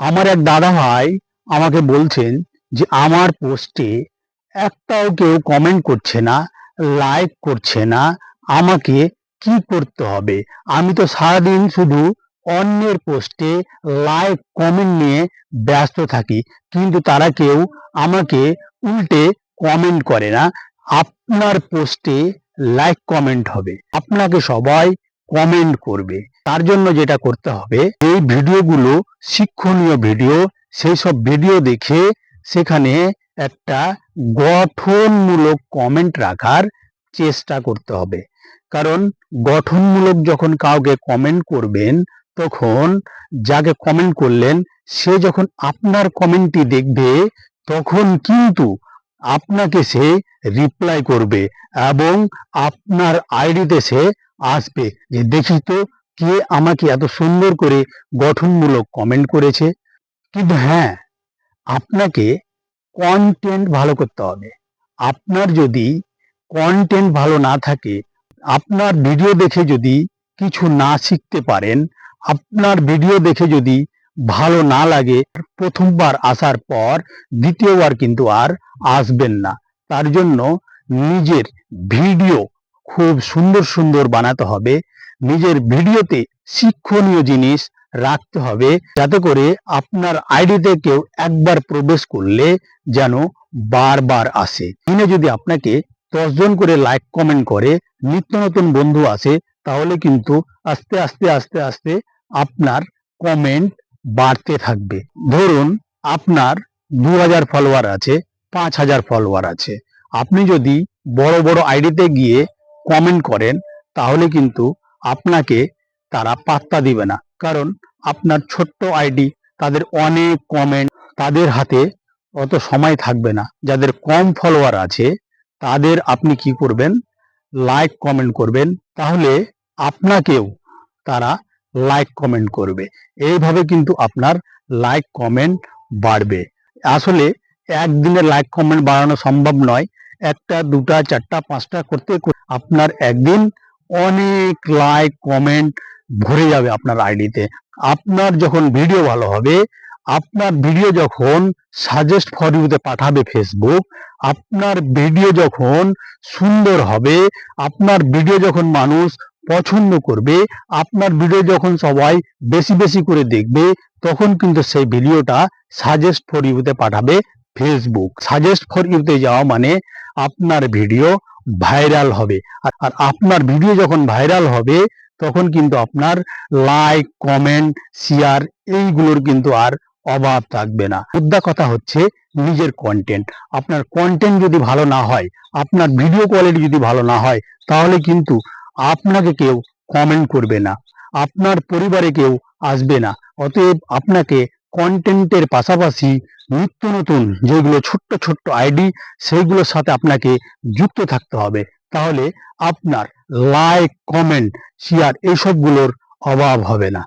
আমার এক দাদা ভাই আমাকে বলছেন যে, আমার পোস্টে একটাও কেউ কমেন্ট করছে না লাইক করছে না, আমাকে কি করতে হবে? আমি তো সারাদিন শুধু অন্যের পোস্টে লাইক কমেন্ট নিয়ে ব্যস্ত থাকি, কিন্তু তারা কেউ আমাকে উল্টে কমেন্ট করে না। আপনার পোস্টে লাইক কমেন্ট হবে। আপনাকে সবাই কমেন্ট করবে। তার জন্য যেটা করতে হবে, এই ভিডিওগুলো শিক্ষণীয় ভিডিও, সেই সব ভিডিও দেখে সেখানে একটা গঠনমূলক কমেন্ট রাখার চেষ্টা করতে হবে। কারণ গঠনমূলক যখন কাউকে কমেন্ট করবেন, তখন যাকে কমেন্ট করলেন, সে যখন আপনার কমেন্টটি দেখবে, তখন কিন্তু আপনাকে সে রিপ্লাই করবে এবং আপনার আইডিতে সে আসবে। যে দেখি তো কে আমাকে এত সুন্দর করে গঠনমূলক কমেন্ট করেছে। কিন্তু হ্যাঁ আপনাকে কন্টেন্ট ভালো করতে হবে। আপনার যদি কন্টেন্ট ভালো না থাকে, আপনার ভিডিও দেখে যদি কিছু না শিখতে পারেন, আপনার ভিডিও দেখে যদি ভালো না লাগে, প্রথমবার আসার পর দ্বিতীয়বার কিন্তু আর আসবেন না। তার জন্য নিজের ভিডিও খুব সুন্দর সুন্দর বানাতে হবে। নিজের ভিডিওতে শিক্ষণীয় জিনিস রাখতে হবে, যাতে করে আপনার আইডিতে কেউ একবার প্রবেশ করলে যেন বারবার আসে। দিনে যদি আপনাকে দশজন করে লাইক কমেন্ট করে, নিত্য নতুন বন্ধু আসে, তাহলে কিন্তু আস্তে আস্তে আস্তে আস্তে আপনার কমেন্ট বাড়তে থাকবে। ধরুন আপনার দু হাজার ফলোয়ার আছে পাঁচ হাজার ফলোয়ার আছে। আপনি যদি বড় বড় আইডিতে গিয়ে কমেন্ট করেন, তাহলে কিন্তু আপনাকে তারা পাত্তা দিবে না। কারণ আপনার ছোট্ট আইডি তাদের অনেক কমেন্ট তাদের হাতে অত সময় থাকবে না। যাদের কম ফলোয়ার আছে, তাদের আপনি কি করবেন? লাইক কমেন্ট করবেন, তাহলে আপনাকেও তারা লাইক কমেন্ট করবে। এইভাবে কিন্তু আপনার লাইক কমেন্ট বাড়বে। আসলে একদিনে লাইক কমেন্ট বাড়ানো সম্ভব নয়। একটা, দুটা, চারটা, পাঁচটা করতে আপনার একদিন অনেক লাইক কমেন্ট ভরে যাবে আপনার আইডিতে আপনার যখন ভিডিও ভালো হবে, আপনার ভিডিও যখন সাজেস্ট ফর ইউতে পাঠাবে ফেসবুক আপনার ভিডিও যখন সুন্দর হবে, আপনার ভিডিও যখন মানুষ পছন্দ করবে, আপনার ভিডিও যখন সবাই বেশি বেশি করে দেখবে, তখন কিন্তু সেই ভিডিওটা সাজেস্ট ফর ইউতে পাঠাবে। ফেসবুক সাজেস্ট ফর ইউতে যাওয়া মানে আপনার ভিডিও ভাইরাল হবে। আর আপনার ভিডিও যখন ভাইরাল হবে, তখন কিন্তু আপনার লাইক কমেন্ট শেয়ার এইগুলোর কিন্তু আর অভাব থাকবে না। মুদ্রা কথা হচ্ছে নিজের কন্টেন্ট আপনার কন্টেন্ট যদি ভালো না হয়, আপনার ভিডিও কোয়ালিটি যদি ভালো না হয়, তাহলে কিন্তু আপনাকে কেউ কমেন্ট করবে না। আপনার পরিবারে কেউ আসবে না। অতএব আপনাকে কন্টেন্টের পাশাপাশি নিত্য নতুন যেগুলো ছোট্ট ছোট্ট আইডি সেইগুলোর সাথে আপনাকে যুক্ত থাকতে হবে। তাহলে আপনার লাইক কমেন্ট শেয়ার এইসবগুলোর অভাব হবে না।